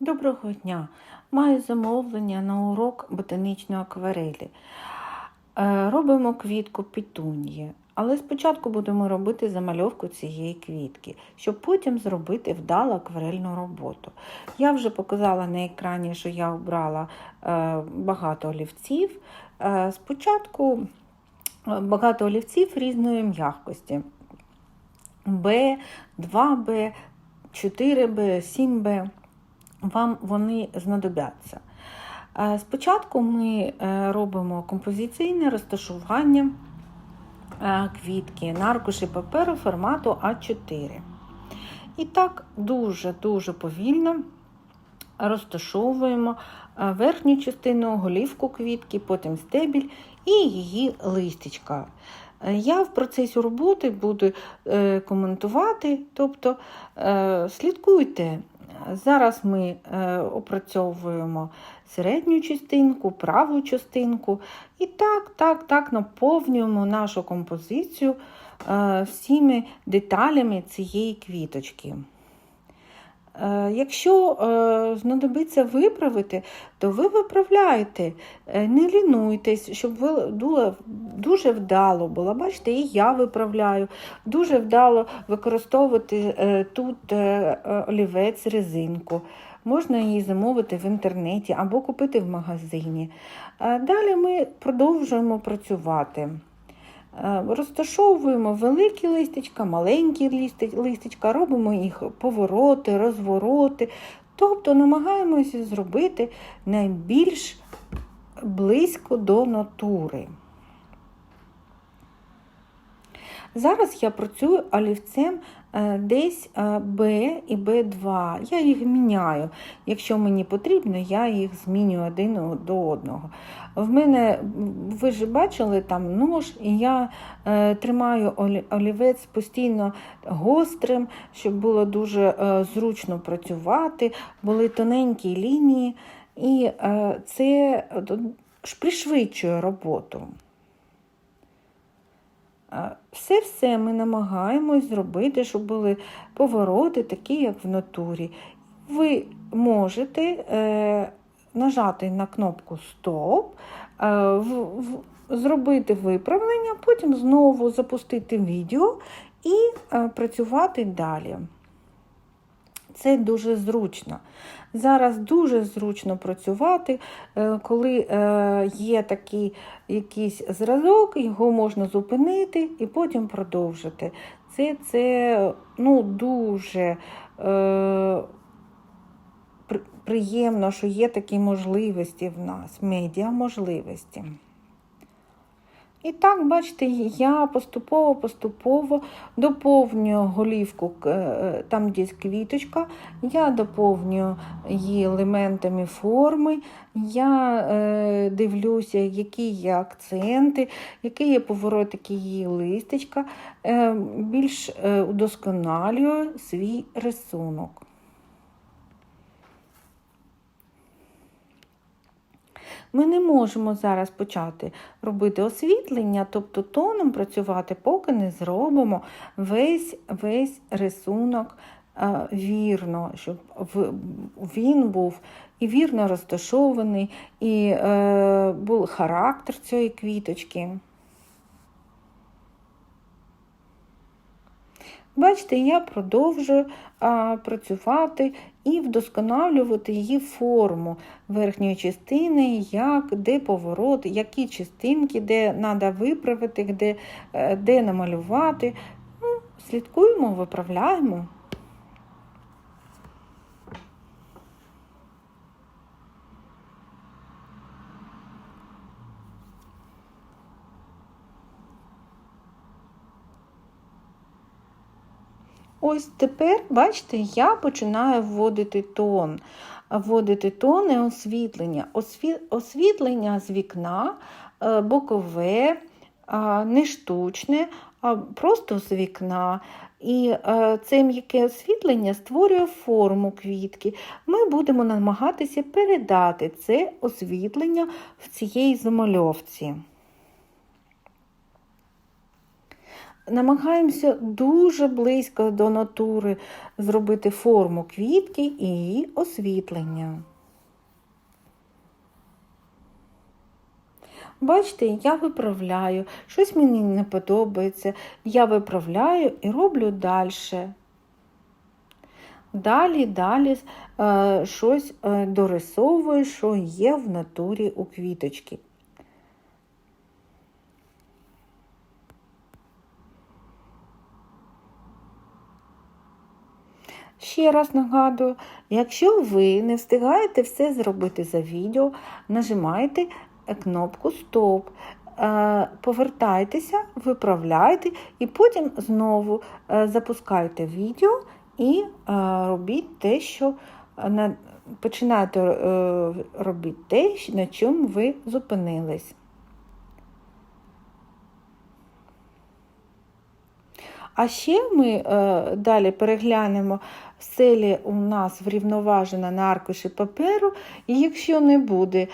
Доброго дня! Маю замовлення на урок ботанічної акварелі. Е, Робимо квітку пітунії, але спочатку будемо робити замальовку цієї квітки, щоб потім зробити вдалу акварельну роботу. Я вже показала на екрані, що я обрала е, багато олівців. Е, Спочатку багато олівців різної м'якості. Б, 2Б, 4Б, 7Б вам вони знадобляться. Е, Спочатку ми е, робимо композиційне розташування е, квітки на аркуші паперу формату А4. І так дуже-дуже повільно розташовуємо верхню частину голівку квітки, потім стебіль і її листячка. Я в процесі роботи буду коментувати, тобто слідкуйте. Зараз ми е, опрацьовуємо середню частинку, праву частинку і так, так, так наповнюємо нашу композицію е, всіми деталями цієї квіточки. Е, Якщо е, знадобиться виправити, то ви виправляєте, Е, не лінуйтесь, щоб ви дуже вдало було. Бачите, і я виправляю. Дуже вдало використовувати тут олівець, резинку. Можна її замовити в інтернеті або купити в магазині. Далі ми продовжуємо працювати. Е, Розташовуємо великі листячка, маленькі листячка, робимо їх повороти, розвороти, тобто намагаємося зробити найбільш близько до натури. Зараз я працюю олівцем десь е, Б і Б2. Я їх міняю. Якщо мені потрібно, я їх змінюю один до одного. В мене, ви ж бачили, там нож, і я е, тримаю олівець постійно гострим, щоб було дуже е, зручно працювати, були тоненькі лінії, і е, це е, пришвидшує роботу. Все-все ми намагаємось зробити, щоб були повороти такі, як в натурі. Ви можете е, нажати на кнопку Стоп, е, в, в, зробити виправлення, потім знову запустити відео і е, працювати далі. Це дуже зручно. Зараз дуже зручно працювати, е, коли е, є такий якийсь зразок, його можна зупинити і потім продовжити. Це, це ну, дуже е, приємно, що є такі можливості в нас, медіа можливості. І так, бачите, я поступово-поступово доповнюю голівку, е, там десь квіточка, я доповнюю її елементами форми, я е, дивлюся, які є акценти, які є поворотики її листечка, е, більш е, удосконалюю свій рисунок. Ми не можемо зараз почати робити освітлення, тобто тоном працювати, поки не зробимо весь, весь рисунок е, вірно, щоб він був і вірно розташований, і е, був характер цієї квіточки. Бачите, я продовжую а, працювати і вдосконалювати її форму верхньої частини, як, де поворот, які частинки, де треба виправити, де, е, де намалювати. Ну, слідкуємо, виправляємо. Ось тепер, бачите, я починаю вводити тон. Вводити тон освітлення. Освітлення з вікна, е, бокове, а, не штучне, а просто з вікна. І е, це м'яке освітлення створює форму квітки. Ми будемо намагатися передати це освітлення в цієї замальовці. Намагаємося дуже близько до натури зробити форму квітки і її освітлення. Бачите, я виправляю, щось мені не подобається, я виправляю і роблю далі. Далі, далі е, щось е, дорисовую, що є в натурі у квіточки. Ще раз нагадую, якщо ви не встигаєте все зробити за відео, нажимайте кнопку Стоп. Е, Повертайтеся, виправляйте і потім знову е, запускайте відео і е, робіть те, що на- починайте е, робити те, на чому ви зупинились. А ще ми е, далі переглянемо селі у нас врівноважена на аркуші паперу, і якщо не буде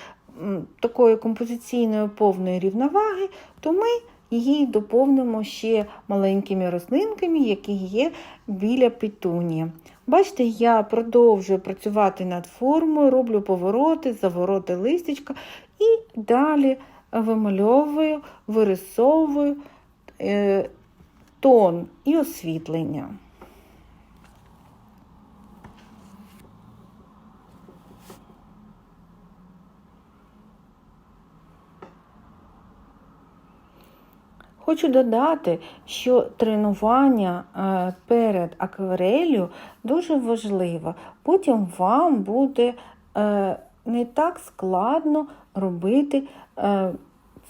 такої композиційної повної рівноваги, то ми її доповнимо ще маленькими рослинками, які є біля петунії. Бачите, я продовжую працювати над формою, роблю повороти, завороти листячка і далі вимальовую, вирисовую. Тон і освітлення. Хочу додати, що тренування е, перед акварелью дуже важливо. Потім вам буде е, не так складно робити е,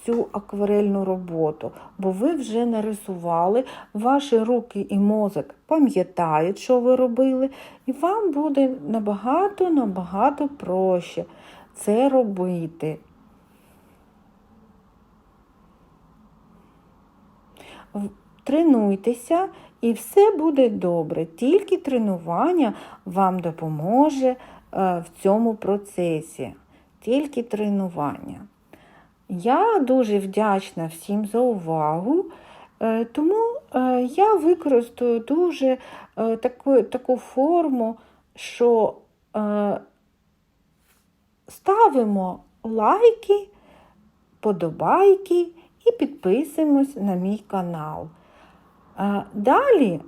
цю акварельну роботу, бо ви вже нарисували, ваші руки і мозок пам'ятають, що ви робили, і вам буде набагато-набагато проще це робити. Тренуйтеся і все буде добре. Тільки тренування вам допоможе е, в цьому процесі. Тільки тренування. Я дуже вдячна всім за увагу, е, тому е, я використаю дуже е, таку, таку форму, що ставимо лайки, подобайки і підписуємось на мій канал. Далі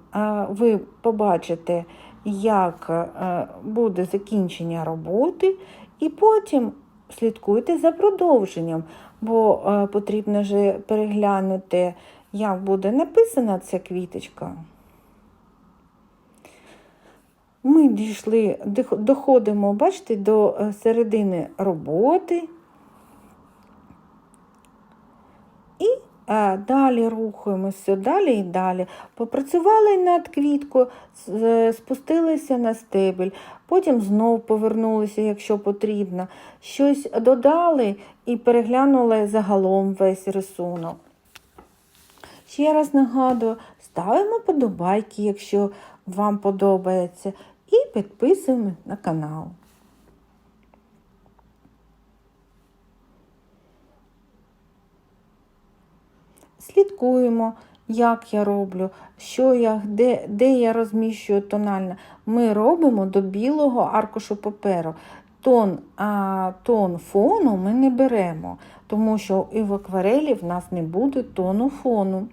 ви побачите, як буде закінчення роботи, і потім слідкуйте за продовженням, бо е, потрібно же переглянути, як буде написана ця квіточка. Ми дійшли, доходимо, бачите, до е, середини роботи. І е, далі рухаємося, далі і далі. Попрацювали над квіткою, е, спустилися на стебель, потім знов повернулися, якщо потрібно. Щось додали і переглянули загалом весь рисунок. Ще раз нагадую, ставимо подобайки, якщо вам подобається, і підписуємо на канал. Слідкуємо, як я роблю, що я, де, де я розміщую тонально. Ми робимо до білого аркушу паперу. Тон, а, тон фону ми не беремо, тому що і в акварелі в нас не буде тону фону.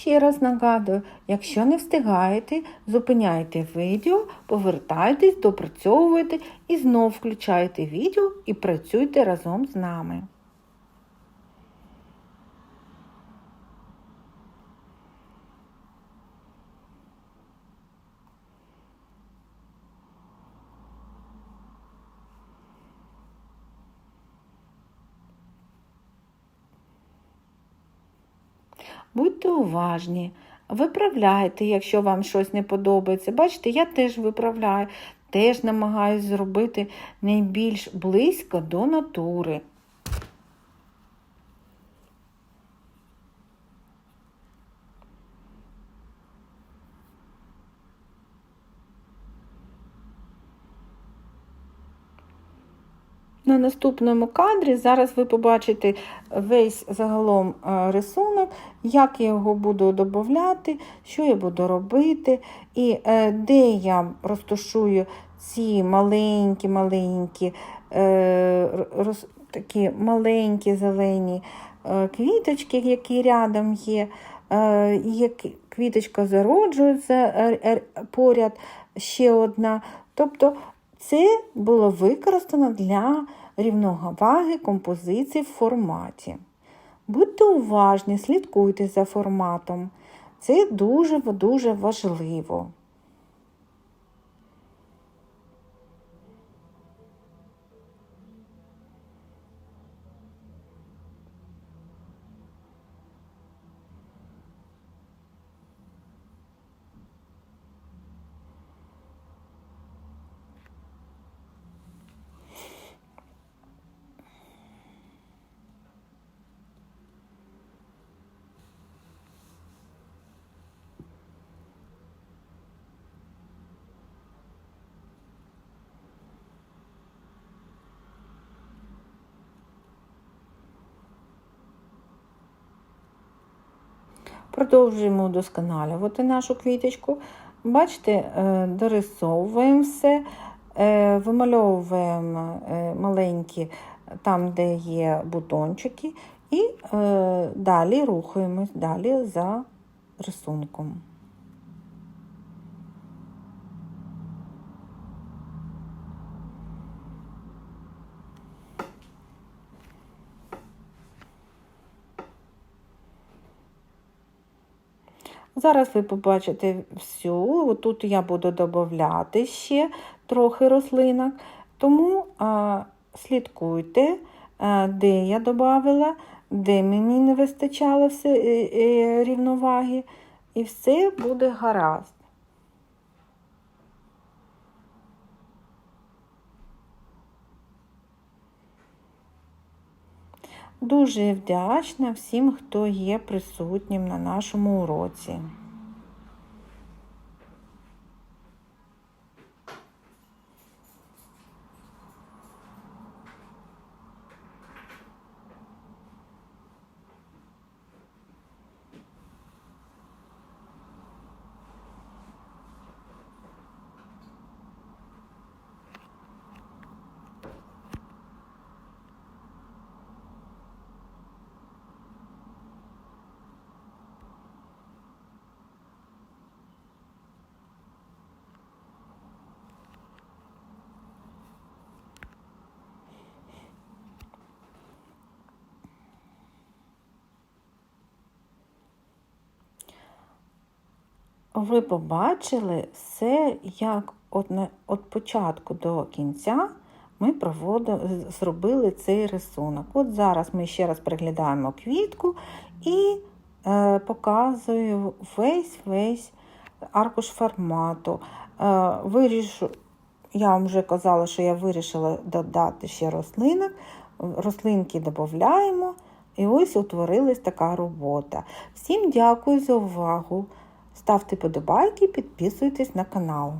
Ще раз нагадую, якщо не встигаєте, зупиняйте відео, повертайтесь, допрацьовуйте і знов включайте відео і працюйте разом з нами. Будьте уважні, виправляйте, якщо вам щось не подобається. Бачите, я теж виправляю, теж намагаюся зробити найбільш близько до натури. На наступному кадрі зараз ви побачите весь загалом е, рисунок як я його буду додати, що я буду робити, і е, де я розташую ці маленькі-маленькі, е, такі маленькі зелені е, квіточки, які рядом є. Є квіточка зароджується поряд ще одна. Тобто це було використано для рівноваги композиції в форматі. Будьте уважні, слідкуйте за форматом. Це дуже-дуже важливо. Продовжуємо удосконалювати нашу квіточку. Бачите, е, дорисовуємо все, е, вимальовуємо е, маленькі там, де є бутончики, і далі рухаємось далі за рисунком. Зараз ви побачите всю. Тут я буду додати ще трохи рослинок, тому а, слідкуйте, а, де я додавала, де мені не вистачало все, е, е, рівноваги, і все буде гаразд. Дуже вдячна всім, хто є присутнім на нашому уроці. Ви побачили все, як от, на, от початку до кінця ми проводили, зробили цей рисунок. От зараз ми ще раз приглядаємо квітку і е, показую весь весь аркуш формату. Е, вирішу, я вам вже казала, що я вирішила додати ще рослинок. Рослинки додаємо, і ось утворилась така робота. Всім дякую за увагу. Ставте подобайки, підписуйтесь на канал.